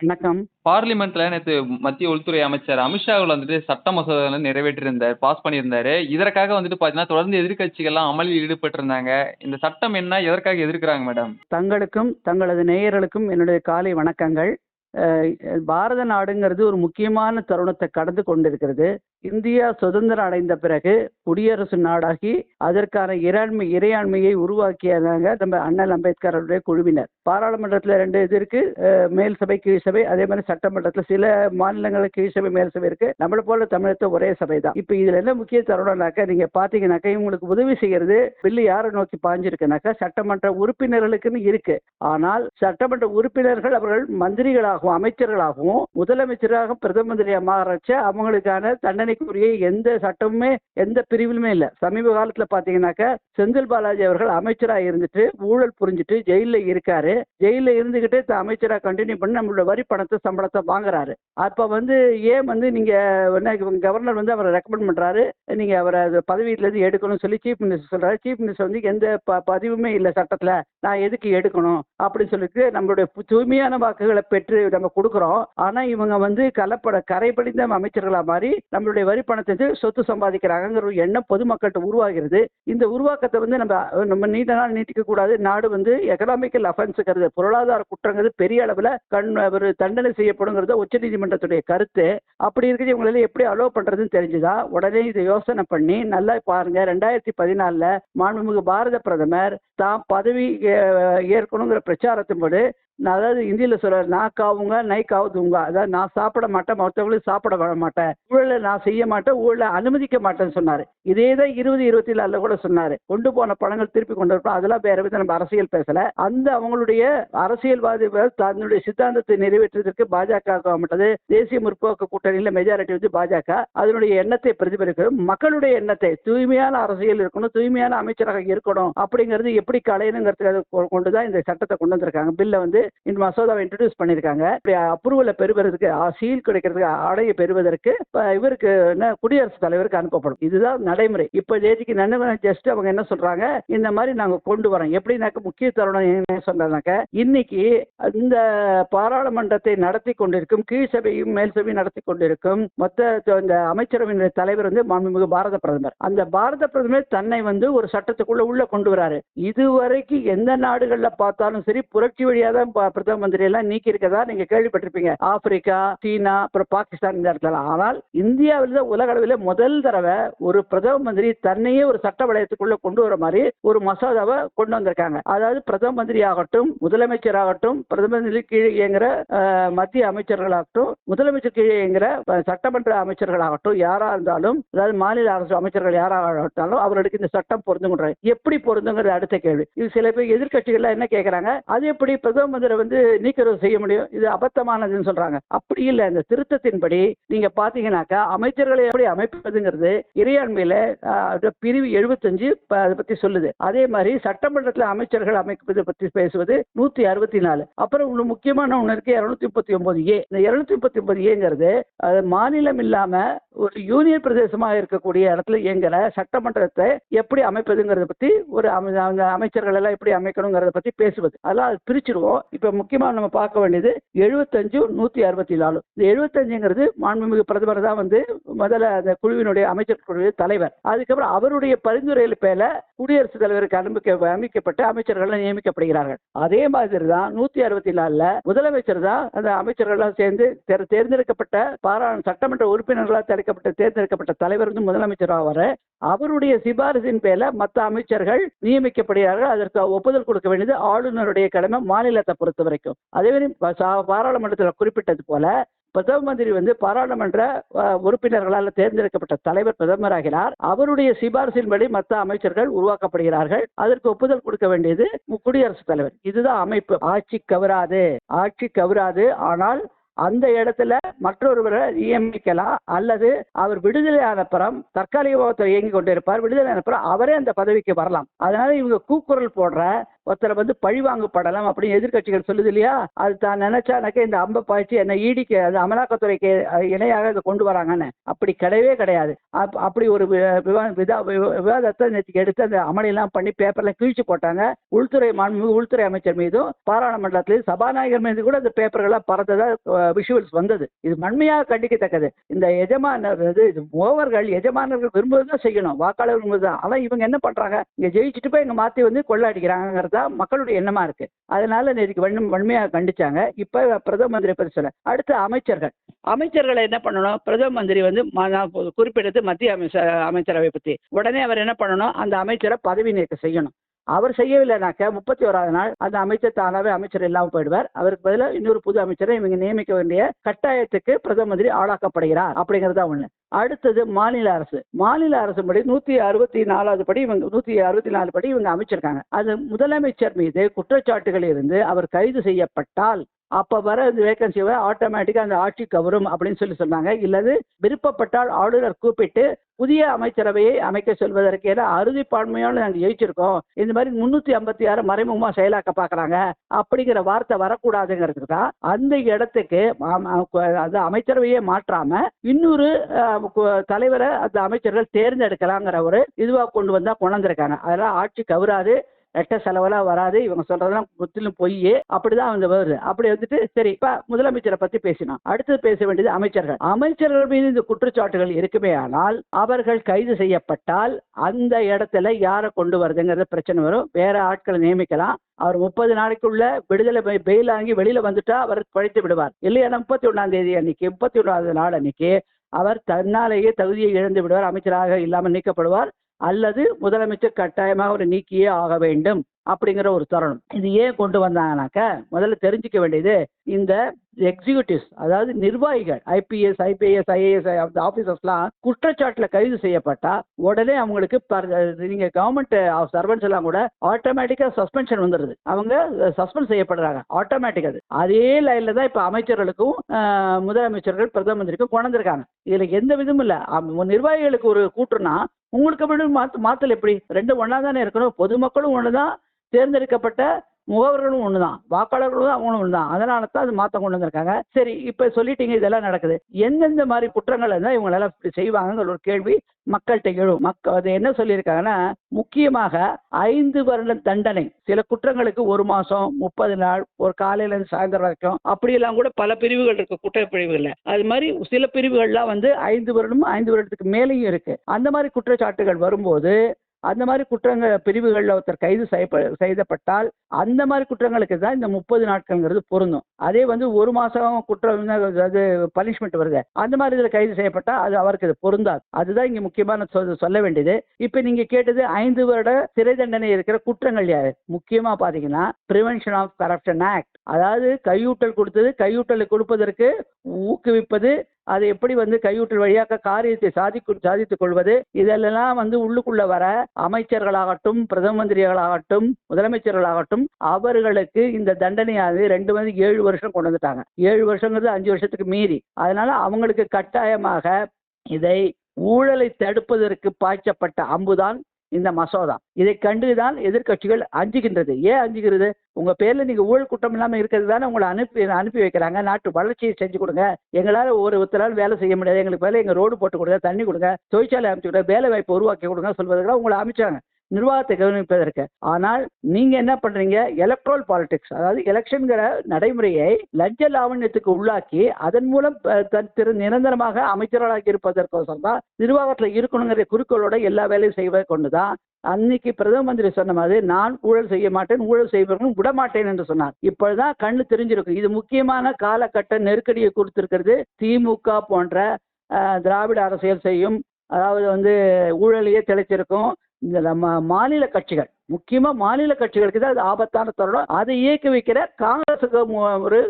வணக்கம். பார்லிமென்ட்ல நேத்து மத்திய உள்துறை அமைச்சர் அமித்ஷா வந்துட்டு சட்ட மசோதாவ நிறைவேற்றியிருந்தார். பாஸ் பண்ணியிருந்தாரு. இதற்காக வந்துட்டு பார்த்தீங்கன்னா, தொடர்ந்து எதிர்க்கட்சிகள்லாம் அமளியில் ஈடுபட்டிருந்தாங்க. இந்த சட்டம் என்ன? எதற்காக எதிர்க்கிறாங்க மேடம்? தங்களுக்கும், தங்களது நேயர்களுக்கும் என்னுடைய காலை வணக்கங்கள். பாரத நாடுங்கிறது ஒரு முக்கியமான தருணத்தை கடந்து கொண்டிருக்கிறது. இந்தியா சுதந்திரம் அடைந்த பிறகு குடியரசு நாடாகி அதற்கான இறையாண்மை இறையாண்மையை உருவாக்கியதாங்க நம்ம அண்ணல் அம்பேத்கர் குழுவினர். பாராளுமன்றத்தில் ரெண்டு இது இருக்கு. மேல் சபை, கீழ் சபை. அதே மாதிரி சட்டமன்றத்தில் சில மாநிலங்களில் கீழ் சபை, மேல் சபை இருக்கு. நம்மளை போல தமிழகத்தை ஒரே சபை தான். இப்போ இதுல என்ன முக்கிய தருணம்னாக்கா, நீங்க பார்த்தீங்கன்னாக்கா, இவங்களுக்கு உதவி செய்யறது பில்லு யாரை நோக்கி பாய்ஞ்சிருக்குனாக்கா, சட்டமன்ற உறுப்பினர்களுக்குன்னு இருக்கு. ஆனால் சட்டமன்ற உறுப்பினர்கள் அவர்கள் மந்திரிகளாகவும், அமைச்சர்களாகவும், முதலமைச்சராக பிரதம மந்திரியாக மாறச்ச அவங்களுக்கான தண்டனை தண்டனைக்குரிய எந்த சட்டமுமே எந்த பிரிவிலுமே இல்ல. சமீப காலத்துல பார்த்தீங்கன்னாக்கா, செந்தில் பாலாஜி அவர்கள் அமைச்சரா இருந்துட்டு ஊழல் புரிஞ்சுட்டு ஜெயிலில் இருக்காரு. ஜெயிலில் இருந்துகிட்டே த அமைச்சரா கண்டினியூ பண்ணி நம்மளோட வரி பணத்தை சம்பளத்தை வாங்குறாரு. அப்ப வந்து ஏன் வந்து நீங்க என்ன கவர்னர் வந்து அவரை ரெக்கமெண்ட் பண்றாரு. நீங்க அவரை பதவியில இருந்து எடுக்கணும்னு சொல்லி சீஃப் மினிஸ்டர் சொல்றாரு. சீஃப் மினிஸ்டர் வந்து எந்த ப பதிவுமே இல்ல சட்டத்துல. நான் எதுக்கு எடுக்கணும்? அப்படின்னு சொல்லிட்டு நம்மளுடைய தூய்மையான வாக்குகளை பெற்று நம்ம கொடுக்குறோம் ஆனா இவங்க வந்து கலப்பட கரைபடிந்த அமைச்சர்களா மாறி நம்மளுடைய வரி பணத்தை சொத்து சம்பாதிக்கிறாங்கங்கிற ஒரு எண்ணம் பொதுமக்கள்கிட்ட உருவாகிறது. இந்த உருவாக்கத்தை வந்து நம்ம நம்ம நீண்ட நாள் நீட்டிக்க கூடாது. நாடு வந்து எக்கனாமிக்கல் அஃபென்ஸுங்கிறது பொருளாதார குற்றங்கிறது பெரிய அளவில் கண் ஒரு தண்டனை செய்யப்படுங்கிறது உச்சநீதிமன்றத்துடைய கருத்து. அப்படி இருக்கிறது இவங்களால எப்படி அலோவ் பண்றதுன்னு தெரிஞ்சுதா, உடனே இதை யோசனை பண்ணி நல்லா பாருங்க 2014ல மாண்புமிகு பாரத பிரதமர் தாம் பதவி ஏற்கணுங்கிற பிரச்சாரத்தின் போது நான் அதாவது இந்தியில சொல்றாரு நான் காவுங்க நை காவுதுங்க அதாவது நான் சாப்பிட மாட்டேன் மற்றவங்களுக்கு சாப்பிட விட மாட்டேன். ஊழலை நான் செய்ய மாட்டேன் ஊழலை அனுமதிக்க மாட்டேன்னு சொன்னாரு. இதே தான் இருபது இருபத்தி நாலுல கூட சொன்னாரு. கொண்டு போன பணங்கள் திருப்பி கொண்டு வரப்போ அதெல்லாம் வேற விதம் நம்ம அரசியல் பேசல. அந்த அவங்களுடைய அரசியல்வாதிகள் தன்னுடைய சித்தாந்தத்தை நிறைவேற்றுவதற்கு பாஜக கவர்மெண்ட் தேசிய முற்போக்கு கூட்டணியில மெஜாரிட்டி வந்து பாஜக. அதனுடைய எண்ணத்தை பிரதிபலிக்கணும். மக்களுடைய எண்ணத்தை தூய்மையான அரசியல் இருக்கணும் தூய்மையான அமைச்சராக இருக்கணும் அப்படிங்கிறது எப்படி களையணுங்கிறதுக்கு கொண்டுதான் இந்த சட்டத்தை கொண்டு வந்திருக்காங்க. பில்ல வந்து இந்த மசோதாவை இன்ட்ரடியூஸ் பண்ணியிருக்காங்க. இப்படி அப்ரூவலை பெறுவதற்கு சீல் கிடைக்கிறதுக்கு ஆடையை பெறுவதற்கு இவருக்கு என்ன குடியரசுத் தலைவருக்கு அனுப்பப்படும். இதுதான் நடைமுறை. இப்போ தேதிக்கு நன்மை ஜஸ்ட் அவங்க என்ன சொல்றாங்க? இந்த மாதிரி நாங்க கொண்டு வரோம். எப்படின்னாக்க முக்கிய தருணம் என்ன சொல்றாங்க இன்னைக்கு இந்த பாராளுமன்றத்தை நடத்தி கொண்டிருக்கும் கீழ்சபையும் மேல் சபையும் நடத்தி கொண்டிருக்கும் மொத்த இந்த அமைச்சரவையின் தலைவர் வந்து மாண்புமிகு பாரத பிரதமர். அந்த பாரத பிரதமர் தன்னை வந்து ஒரு சட்டத்துக்குள்ள உள்ள கொண்டு வராரு. இதுவரைக்கும் எந்த நாடுகள்ல பார்த்தாலும் சரி புரட்சி வழியாக தான் பிரதம மந்திரி எல்லாம் நீக்கி இருக்கதா நீங்க கேள்விப்பட்டிருப்பீங்க. ஆப்பிரிக்கா சீனா அப்புறம் பாகிஸ்தான் இந்த இடத்துல ஆனால் இந்தியாவில் தான் உலக அளவில் முதல் தடவை ஒரு பிரதம மந்திரி தன்னையே ஒரு சட்ட வளையத்துக்குள்ள கொண்டு வர மாதிரி ஒரு மசோதாவை கொண்டு வந்திருக்காங்க. அதாவது பிரதம மந்திரி ஆகட்டும் முதலமைச்சர் ஆகட்டும் பிரதம மந்திரி கீழே இயங்குற மத்திய அமைச்சர்களாகட்டும் முதலமைச்சர் கீழே இயங்குற சட்டமன்ற அமைச்சர்களாகட்டும் யாரா இருந்தாலும் அதாவது மாநில அரசு அமைச்சர்கள் யாராக இருந்தாலும் அவர்களுக்கு இந்த சட்டம் பொருந்துங்கிறாங்க எப்படி பொருந்துங்கிறது அடுத்த கேள்வி. இது சில பேர் எதிர்கட்சிகள் என்ன கேட்கறாங்க அது எப்படி பிரதம மந்திரி வந்து நீக்கிறவு செய்ய முடியும். இது அபத்தமானதுன்னு சொல்றாங்க. அப்படி இல்லை. இந்த திருத்தத்தின்படி நீங்க பாத்தீங்கன்னாக்கா அமைச்சர்களை எப்படி அமைப்பதுங்கிறது இறையாண்மையில பிரிவு எழுபத்தஞ்சு அதை பத்தி சொல்லுது. அதே மாதிரி சட்டமன்றத்தில் அமைச்சர்கள் அமைப்பது பத்தி பேசுவது நூத்தி அறுபத்தி நாலு அப்புறம் ஒன்று முக்கியமான ஒன்று இருக்கு இருநூத்தி முப்பத்தி ஒன்பது ஏ. இந்த இருநூத்தி முப்பத்தி ஒன்பது ஏங்கிறது மாநிலம் இல்லாம ஒரு யூனியன் பிரதேசமாக இருக்கக்கூடிய இடத்துல இயங்குற சட்டமன்றத்தை எப்படி அமைப்பதுங்கிறத பத்தி ஒரு அமைச்சர்கள் எல்லாம் எப்படி அமைக்கணுங்கிறத பத்தி பேசுவது. அதெல்லாம் பிரிச்சிருவோம். இப்ப முக்கியமா நம்ம பார்க்க வேண்டியது எழுபத்தஞ்சு நூத்தி அறுபத்தி நாலு இந்த எழுபத்தஞ்சுங்கிறது மாண்புமிகு பிரதமர் தான் வந்து முதல்ல அந்த குழுவினுடைய அமைச்சர் குழுவின் தலைவர். அதுக்கப்புறம் அவருடைய பரிந்துரையில் பேல குடியரசுத் தலைவருக்கு அனுமதிக்க அமைக்கப்பட்ட அமைச்சர்கள் நியமிக்கப்படுகிறார்கள். அதே மாதிரி தான் நூத்தி அறுபத்தி நாலுல முதலமைச்சர் தான் அந்த அமைச்சர்கள்லாம் சேர்ந்து தேர்ந்தெடுக்கப்பட்ட பாரா சட்டமன்ற உறுப்பினர்களால் தடுக்கப்பட்ட தேர்ந்தெடுக்கப்பட்ட தலைவர் வந்து முதலமைச்சர் ஆவார். அவருடைய சிபாரிசின் பேர்ல மற்ற அமைச்சர்கள் நியமிக்கப்படுகிறார்கள். அதற்கு ஒப்புதல் கொடுக்க வேண்டியது ஆளுநருடைய கடமை மாநிலத்தை பொறுத்த வரைக்கும் அதே மாதிரி பாராளுமன்றத்தில் குறிப்பிட்டது போல பிரதம மந்திரி வந்து பாராளுமன்ற உறுப்பினர்களால் தேர்ந்தெடுக்கப்பட்ட தலைவர் பிரதமராகிறார். அவருடைய சிபாரிசின்படி மற்ற அமைச்சர்கள் உருவாக்கப்படுகிறார்கள். அதற்கு ஒப்புதல் கொடுக்க வேண்டியது குடியரசுத் தலைவர். இதுதான் அமைப்பு. ஆட்சி கவராது. ஆட்சி கவராது. ஆனால் அந்த இடத்துல மற்றொருவரை நியமிக்கலாம். அல்லது அவர் விடுதலை அனுப்புறம் தற்காலிக இயங்கி கொண்டிருப்பார். விடுதலை அனுப்புறம் அவரே அந்த பதவிக்கு வரலாம். அதனால இவங்க கூக்குரல் போடுற ஒருத்தரை வந்து பழிவாங்கப்படலாம் அப்படின்னு எதிர்க்கட்சிகள் சொல்லுது இல்லையா? அது தான் நினைச்சானாக்க இந்த அம்பை பாய்ச்சி என்ன ஈடிக்கு அது அமலாக்கத்துறைக்கு இணையாக இதை கொண்டு வராங்கன்னு. அப்படி கிடையவே கிடையாது. அப்- அப்படி ஒரு வி- விவாதத்தை நேற்றுக்கு எடுத்து அந்த அமளியெல்லாம் பண்ணி பேப்பர்ல கிழிச்சு போட்டாங்க. உள்துறை மாண்புமிகு உள்துறை அமைச்சர் மீதும் பாராளுமன்றத்தில் சபாநாயகர் மீது கூட அந்த பேப்பர்கள்லாம் பறந்ததா விஷுவல்ஸ் வந்தது. இது வன்மையாக கண்டிக்கத்தக்கது. இந்த எஜமானர் இது இது மோவர்கள் எஜமானர்கள் விரும்புவதுதான் செய்யணும். வாக்காளர் விரும்புவதுதான். ஆனால் இவங்க என்ன பண்றாங்க? இங்க ஜெயிச்சுட்டு போய் இங்க மாத்தி வந்து கொள்ளாடிக்கிறாங்கிறது தான் மக்களுடைய எண்ணமா இருக்கு. அதனால நேற்று வன்மை வன்மையாக கண்டிச்சாங்க. இப்ப பிரதம மந்திரி பற்றி சொல்ல அடுத்து அமைச்சர்கள். அமைச்சர்களை என்ன பண்ணணும்? பிரதம மந்திரி வந்து ம- நான் குறிப்பிட்டது மத்திய அமைச்சர் அமைச்சரவை பத்தி. உடனே அவர் என்ன பண்ணணும்? அந்த அமைச்சரை பதவி நீக்கம் செய்யணும். அவர் செய்யவில்லைனாக்க முப்பத்தி ஓராவது நாள் அந்த அமைச்சர் தானாவே அமைச்சர் இல்லாமல் போயிடுவார். அவருக்கு பதிலாக இன்னொரு புது அமைச்சரை இவங்க நியமிக்க வேண்டிய கட்டாயத்துக்கு பிரதம மந்திரி ஆளாக்கப்படுகிறார். அப்படிங்கிறது தான் ஒண்ணு. அடுத்தது மாநில அரசு. மாநில அரசு படி நூத்தி அறுபத்தி நாலாவது படி இவங்க நூத்தி அறுபத்தி நாலு படி இவங்க அமைச்சிருக்காங்க. அது முதலமைச்சர் மீது குற்றச்சாட்டுகள் இருந்து அவர் கைது செய்யப்பட்டால் அப்போ வர அந்த வேகன்சி ஆட்டோமேட்டிக்காக அந்த ஆட்சி கவரும் அப்படின்னு சொல்லி சொன்னாங்க. இல்லது விருப்பப்பட்டால் ஆளுநர் கூப்பிட்டு புதிய அமைச்சரவையை அமைக்க சொல்வதற்கு ஏன்னா அறுதிப்பான்மையோடு நாங்கள் ஜெயிச்சிருக்கோம். இந்த மாதிரி முன்னூற்றி ஐம்பத்தி ஆறு மறைமுகமாக செயலாக்க பார்க்குறாங்க அப்படிங்கிற வார்த்தை வரக்கூடாதுங்கிறதுக்கு தான் அந்த இடத்துக்கு அந்த அமைச்சரவையே மாற்றாமல் இன்னொரு தலைவரை அந்த அமைச்சர்கள் தேர்ந்தெடுக்கலாங்கிற ஒரு இதுவாக கொண்டு வந்தால் கொண்டாந்துருக்காங்க அதெல்லாம் ஆட்சி கவராது. ரெட்ட செலவெல்லாம் வராது. இவங்க சொல்றதெல்லாம் முற்றிலும் பொய் அப்படிதான் வந்து வருது. அப்படி வந்துட்டு சரி இப்ப முதலமைச்சரை பத்தி பேசினான் அடுத்து பேச வேண்டியது அமைச்சர்கள். அமைச்சர்கள் மீது இந்த குற்றச்சாட்டுகள் இருக்குமே ஆனால் அவர்கள் கைது செய்யப்பட்டால் அந்த இடத்துல யாரை கொண்டு வருதுங்கிறது பிரச்சனை வரும். வேற ஆட்களை நியமிக்கலாம். அவர் முப்பது நாளைக்குள்ள விடுதலை பெயில் வாங்கி வெளியில வந்துட்டா அவர் குழைத்து விடுவார். இல்லையா? முப்பத்தி ஒன்றாம் தேதி அன்னைக்கு முப்பத்தி ஒன்றாவது நாள் அன்னைக்கு அவர் தன்னாலேயே தகுதியை இழந்து விடுவார். அமைச்சராக இல்லாமல் நீக்கப்படுவார். அல்லது முதலமைச்சர் கட்டாயமாக ஒரு நீக்கியே ஆக வேண்டும் அப்படிங்கிற ஒரு தருணம். இது ஏன் கொண்டு வந்தாங்கனாக்க முதல்ல தெரிஞ்சுக்க வேண்டியது இந்த எக்ஸிக்யூட்டிவ்ஸ் அதாவது நிர்வாகிகள் ஐபிஎஸ் ஐபிஎஸ் ஐஏஎஸ் அந்த ஆஃபீஸர்ஸ்லாம் குற்றச்சாட்டில் கைது செய்யப்பட்டா உடனே அவங்களுக்கு பர்- நீங்க கவர்மெண்ட் சர்வன்ஸ் uh, எல்லாம் கூட ஆட்டோமேட்டிக்கா சஸ்பென்ஷன் வந்துடுது அவங்க சஸ்பெண்ட் செய்யப்படுறாங்க ஆட்டோமேட்டிக் அது. அதே லைன்ல தான் இப்ப அமைச்சர்களுக்கும் முதலமைச்சர்கள் பிரதம மந்திரிக்கும் கொண்டு வந்திருக்காங்க இதுல எந்த விதமும் இல்ல. நிர்வாகிகளுக்கு ஒரு கூட்டுனா உங்களுக்கு மட்டும் மாத்து மாத்தல் எப்படி? ரெண்டு ஒன்னா தானே இருக்கணும். பொதுமக்களும் ஒண்ணுதான் தேர்ந்தெடுக்கப்பட்ட முகவர்களும் ஒண்ணுதான் வாக்காளர்களும் அவங்களும் ஒண்ணுதான். அதனால தான் அது மாற்றம் கொண்டு வந்திருக்காங்க. சரி இப்ப சொல்லிட்டீங்க இதெல்லாம் நடக்குது. எந்தெந்த மாதிரி குற்றங்கள் இருந்தா இவங்களால இப்படி செய்வாங்கிற ஒரு கேள்வி மக்கள்கிட்ட எழும். மக்கள் அது என்ன சொல்லியிருக்காங்கன்னா முக்கியமாக ஐந்து வருட தண்டனை. சில குற்றங்களுக்கு ஒரு மாசம் முப்பது நாள் ஒரு காலையில இருந்து சாயந்தரம் வரைக்கும். அப்படியெல்லாம் கூட பல பிரிவுகள் இருக்கு குற்ற பிரிவுகள்ல அது மாதிரி சில பிரிவுகள்லாம் வந்து ஐந்து வருடமும் ஐந்து வருடத்துக்கு மேலேயும் இருக்கு. அந்த மாதிரி குற்றச்சாட்டுகள் வரும்போது அந்த மாதிரி குற்றங்கள் பிரிவுகளில் ஒருத்தர் கைது செய்யப்ப செய்யப்பட்டால் அந்த மாதிரி குற்றங்களுக்கு தான் இந்த முப்பது நாட்கள்ங்கிறது பொருந்தும். அதே வந்து ஒரு மாதம் குற்றம் அது பனிஷ்மெண்ட் வருது. அந்த மாதிரி இதில் கைது செய்யப்பட்டால் அது அவருக்கு இது பொருந்தாது. அதுதான் இங்கே முக்கியமான சொல் சொல்ல வேண்டியது. இப்போ நீங்கள் கேட்டது ஐந்து வருட சிறை தண்டனை இருக்கிற குற்றங்கள் யாரு? முக்கியமாக பார்த்தீங்கன்னா ப்ரிவென்ஷன் ஆஃப் கரப்ஷன் ஆக்ட் அதாவது கையூட்டல் கொடுத்தது கையூட்டலை கொடுப்பதற்கு ஊக்குவிப்பது அதை எப்படி வந்து கையூட்டல் வழியாக காரியத்தை சாதிக்கு சாதித்துக் கொள்வது? இதெல்லாம் வந்து உள்ளுக்குள்ள வர அமைச்சர்களாகட்டும் பிரதம மந்திரிகளாகட்டும் முதலமைச்சர்களாகட்டும் அவர்களுக்கு இந்த தண்டனையானது ரெண்டு வந்து ஏழு வருஷம் கொண்டு வந்துட்டாங்க. ஏழு வருஷங்கிறது அஞ்சு வருஷத்துக்கு மீறி. அதனால அவங்களுக்கு கட்டாயமாக இதை ஊழலை தடுப்பதற்கு பாய்ச்சப்பட்ட அம்புதான் இந்த மசோதா. இதை கண்டுதான் எதிர்க்கட்சிகள் அஞ்சுகின்றது. ஏன் அஞ்சுகிறது? உங்க பேர்ல நீங்க ஊழல் குற்றம் இல்லாம இருக்கிறது தானே உங்களை அனுப்பி அனுப்பி வைக்கிறாங்க. நாட்டு வளர்ச்சியை செஞ்சு கொடுங்க. எங்களால ஒரு ஒருத்தரால் வேலை செய்ய முடியாது. எங்களுக்கு வேலை எங்க ரோடு போட்டு கொடுங்க தண்ணி கொடுங்க தொழிற்சாலை அமைச்சு கொடுங்க வேலை வாய்ப்பு உருவாக்கி கொடுங்க சொல்வதற்காக உங்களை அமைச்சாங்க. நிர்வாகத்தை கவனிப்பதற்கு. ஆனால் நீங்க என்ன பண்றீங்க? எலக்ட்ரல் பாலிடிக்ஸ் அதாவது எலெக்ஷன்கிற நடைமுறையை லஞ்ச லாவண்யத்துக்கு உள்ளாக்கி அதன் மூலம் தன் திரு நிரந்தரமாக அமைச்சர்களாக இருப்பதற்கோசரம் தான் நிர்வாகத்தில் இருக்கணுங்கிற குறிக்கோளோட எல்லா வேலையும் செய்வதை கொண்டுதான். அன்னைக்கு பிரதம மந்திரி சொன்ன மாதிரி நான் ஊழல் செய்ய மாட்டேன் ஊழல் செய்வர்களும் விட மாட்டேன் என்று சொன்னார். இப்பொழுதுதான் கண்ணு தெரிஞ்சிருக்கு இது முக்கியமான காலகட்ட நெருக்கடியை கொடுத்திருக்கிறது. திமுக போன்ற திராவிட அரசியல் செய்யும் அதாவது வந்து ஊழலையே தெளிச்சிருக்கும். இந்த நம்ம மாநில கட்சிகள் முக்கியமா மாநில கட்சிகளுக்கு தான் அது ஆபத்தான தருணம். அதை இயக்கி வைக்கிற காங்கிரஸுக்கு ஒரு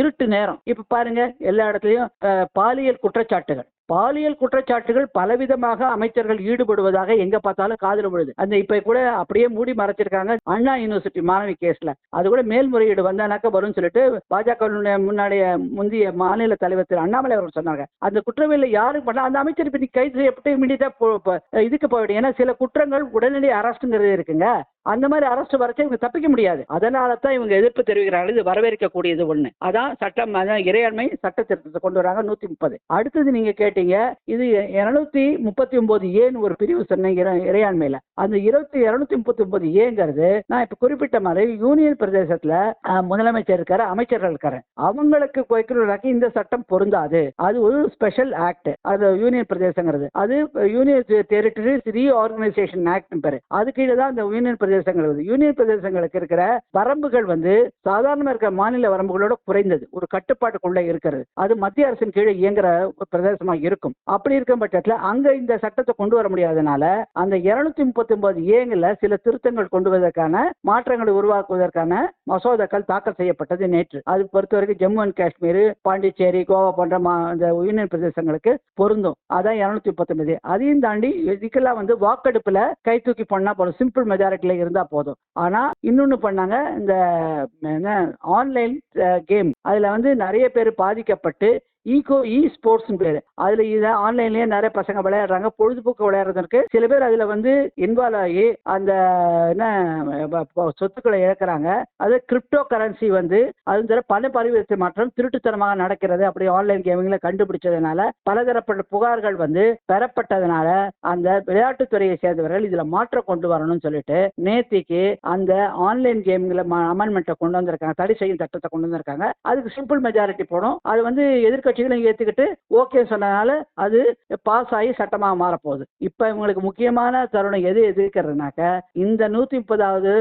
இருட்டு நேரம். இப்ப பாருங்க எல்லா இடத்துலயும் பாலியல் குற்றச்சாட்டுகள். பாலியல் குற்றச்சாட்டுகள் பலவிதமாக அமைச்சர்கள் ஈடுபடுவதாக எங்க பார்த்தாலும் காதல் விழுது. அந்த இப்ப கூட அப்படியே மூடி மறைச்சிருக்காங்க அண்ணா யூனிவர்சிட்டி மாணவி கேஸ்ல. அது கூட மேல்முறையீடு வந்தானாக்க வரும்னு சொல்லிட்டு பாஜக முன்னாடிய முந்தைய மாநில தலைவர் திரு அண்ணாமலை அவர்கள் சொன்னாங்க. அந்த குற்றவியல் யாரும் பண்ண அந்த அமைச்சர் இப்ப கைது செய்யப்பட்டு இமீடியட்டா இதுக்கு போயிடும் ஏன்னா சில குற்றங்கள் உடனடி அரஸ்ட்ங்கிறது இருக்குங்க. அந்த மாதிரி அரஸ்ட் வரைக்கும் இவங்க தப்பிக்க முடியாது. அதனால தான் இவங்க எதிர்ப்பு தெரிவிக்கிறாங்க இது வரவேற்கக்கூடியது ஒண்ணு. அதான் சட்டம் அதான் இறையாண்மை சட்ட திருத்தத்தை கொண்டு வராங்க நூத்தி முப்பது அடுத்தது நீங்க கேட்டீங்க இது இருநூத்தி முப்பத்தி ஒன்பது ஏன்னு ஒரு பிரிவு சொன்னீங்க இறையாண்மையில. அந்த இருபத்தி இருநூத்தி முப்பத்தி ஒன்பது ஏங்கிறது நான் இப்ப குறிப்பிட்ட மாதிரி யூனியன் பிரதேசத்துல முதலமைச்சர் இருக்காரு அமைச்சர்கள் இருக்காரு. அவங்களுக்கு வைக்கிறவர்களுக்கு இந்த சட்டம் பொருந்தாது. அது ஒரு ஸ்பெஷல் ஆக்ட் அது யூனியன் பிரதேசங்கிறது. அது யூனியன் டெரிட்டரிஸ் ரீஆர்கனைசேஷன் ஆக்ட் பேரு. அது கீழே தான் அந்த யூனியன் பிரதேச பிரதேசங்கள் வருது யூனியன் பிரதேசங்களுக்கு இருக்கிற வரம்புகள் வந்து சாதாரணமாக இருக்கிற மாநில வரம்புகளோட குறைந்தது. ஒரு கட்டுப்பாட்டுக்குள்ள இருக்கிறது. அது மத்திய அரசின் கீழே இயங்குற ஒரு பிரதேசமா இருக்கும். அப்படி இருக்கும் பட்சத்தில் அங்க இந்த சட்டத்தை கொண்டு வர முடியாதனால அந்த இருநூத்தி முப்பத்தி ஒன்பது ஏங்குல சில திருத்தங்கள் கொண்டு வருவதற்கான மாற்றங்களை உருவாக்குவதற்கான மசோதாக்கள் தாக்கல் செய்யப்பட்டது நேற்று. அது பொறுத்த வரைக்கும் ஜம்மு அண்ட் காஷ்மீர் பாண்டிச்சேரி கோவா போன்ற இந்த யூனியன் பிரதேசங்களுக்கு பொருந்தும். அதான் இருநூத்தி முப்பத்தி ஒன்பது அதையும் தாண்டி இதுக்கெல்லாம் வந்து வாக்கெடுப்புல கை தூக்கி பண்ணா போதும். சிம்பிள் மெஜாரிட்டில இருந்தா போதும். ஆனா இன்னொன்னு பண்ணாங்க இந்த ஆன்லைன் கேம் அதுல வந்து நிறைய பேர் பாதிக்கப்பட்டு ஈகோ இ ஸ்போர்ட்ஸ் பேரு. அதுல இதை ஆன்லைன்லயே நிறைய பசங்க விளையாடுறாங்க. பொழுதுபோக்கு விளையாடுறதுக்கு சில பேர் அதுல வந்து இன்வால்வ் ஆகி அந்த என்ன சொத்துக்களை இழக்கிறாங்க. அது கிரிப்டோ கரன்சி வந்து அது தர பண பரிவர்த்தனை மாற்றம் திருட்டுத்தனமாக நடக்கிறது. அப்படி ஆன்லைன் கேமிங்ல கண்டுபிடிச்சதுனால பலதரப்பட்ட புகார்கள் வந்து பெறப்பட்டதுனால அந்த விளையாட்டுத்துறையை சேர்ந்தவர்கள் இதுல மாற்றம் கொண்டு வரணும்னு சொல்லிட்டு நேத்திக்கு அந்த ஆன்லைன் கேமிங்ல அமெண்ட்மெண்ட்டை கொண்டு வந்திருக்காங்க. தடை செய்யும் சட்டத்தை கொண்டு வந்திருக்காங்க. அதுக்கு சிம்பிள் மெஜாரிட்டி போடும் அது வந்து எதிர்க்கட்சிகளும் ஏத்துக்கிட்டு ஓகே சொன்னதுனால அது பாஸ் ஆகி சட்டமாக மாறப்போகுது. இப்ப இவங்களுக்கு முக்கியமான தருணம் எது எதிர்க்கிறதுனாக்க இந்த நூத்தி முப்பதாவது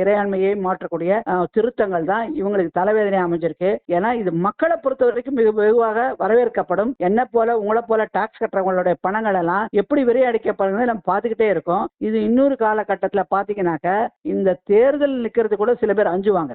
இறையாண்மையை மாற்றக்கூடிய திருத்தங்கள் தான் இவங்களுக்கு தலைவேதனை அமைஞ்சிருக்கு. ஏன்னா இது மக்களை பொறுத்த வரைக்கும் மிக வெகுவாக வரவேற்கப்படும். என்ன போல உங்களை போல டாக்ஸ் கட்டுறவங்களுடைய பணங்கள் எல்லாம் எப்படி விரையடிக்கப்படுறது நம்ம பார்த்துக்கிட்டே இருக்கோம். இது இன்னொரு காலகட்டத்தில் பார்த்தீங்கன்னாக்க இந்த தேர்தல் நிற்கிறது கூட சில பேர் அஞ்சுவாங்க.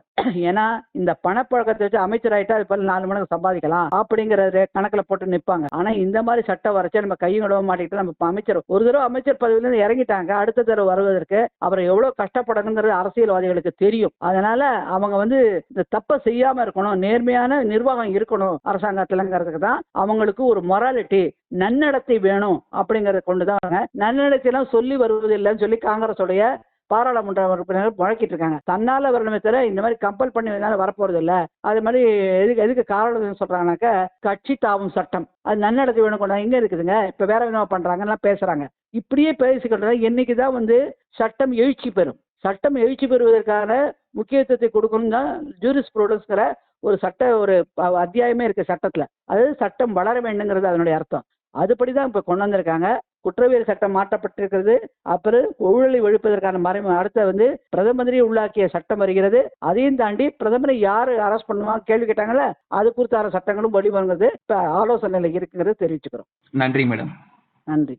ஏன்னா இந்த பணப்பழக்கத்தை வச்சு அமைச்சர் ஆயிட்டா அது போல நாலு மணிக்கு சம்பாதிக்கலாம். அப்படிங்கிற அப்படிங்கிற கணக்குல போட்டு நிற்பாங்க ஆனா இந்த மாதிரி சட்டம் வரைச்சா நம்ம கையும் கழுவ மாட்டேங்கிட்டு நம்ம அமைச்சர் ஒரு தடவை அமைச்சர் பதவியிலிருந்து இறங்கிட்டாங்க. அடுத்த தடவை வருவதற்கு அவர் எவ்வளவு கஷ்டப்படணுங்கிறது அரசியல்வாதிகளுக்கு தெரியும். அதனால அவங்க வந்து இந்த தப்பை செய்யாம இருக்கணும். நேர்மையான நிர்வாகம் இருக்கணும் அரசாங்கத்துலங்கிறதுக்கு தான் அவங்களுக்கு ஒரு மொராலிட்டி நன்னடத்தை வேணும் அப்படிங்கறத கொண்டுதான் அவங்க நன்னடத்தை எல்லாம் சொல்லி வருவது இல்லைன்னு சொல்லி காங்கிரஸ் உடைய பாராளுமன்ற உறுப்பினர்கள் முழக்கிட்டு இருக்காங்க. தன்னால வரணுமே தவிர இந்த மாதிரி கம்பல் பண்ணி வந்தாலும் வரப்போறது இல்ல. அது மாதிரி எதுக்கு எதுக்கு காரணம் சொல்றாங்கனாக்க கட்சி தாவும் சட்டம். அது நன்னடத்தை வேணும் கொண்டா எங்க இருக்குதுங்க. இப்ப வேற விதமா பண்றாங்கலாம் பேசுறாங்க. இப்படியே பேசிக்கிட்டு என்னைக்கு தான் வந்து சட்டம் எழுச்சி பெறும். சட்டம் எழுச்சி பெறுவதற்கான முக்கியத்துவத்தை கொடுக்கணும் தான் ஜூரிஸ் ப்ரோடஸ்ங்கிற ஒரு சட்ட ஒரு அத்தியாயமே இருக்கு சட்டத்துல. அதாவது சட்டம் வளர வேண்டுங்கிறது அதனுடைய அர்த்தம். அதுபடி தான் இப்போ கொண்டு வந்திருக்காங்க. குற்றவியல் சட்டம் மாற்றப்பட்டிருக்கிறது. அப்புறம் ஊழலை ஒழிப்பதற்கான மறை அடுத்த வந்து பிரதமரை உள்ளாக்கிய சட்டம் வருகிறது. அதையும் தாண்டி பிரதமரை யார் அரெஸ்ட் பண்ணுவாங்க கேள்வி கேட்டாங்கல்ல? அது குறித்தான சட்டங்களும் வெளிவருங்கிறது இப்போ ஆலோசனையில் இருக்குங்கிறது தெரிவிச்சுக்கிறோம். நன்றி மேடம். நன்றி.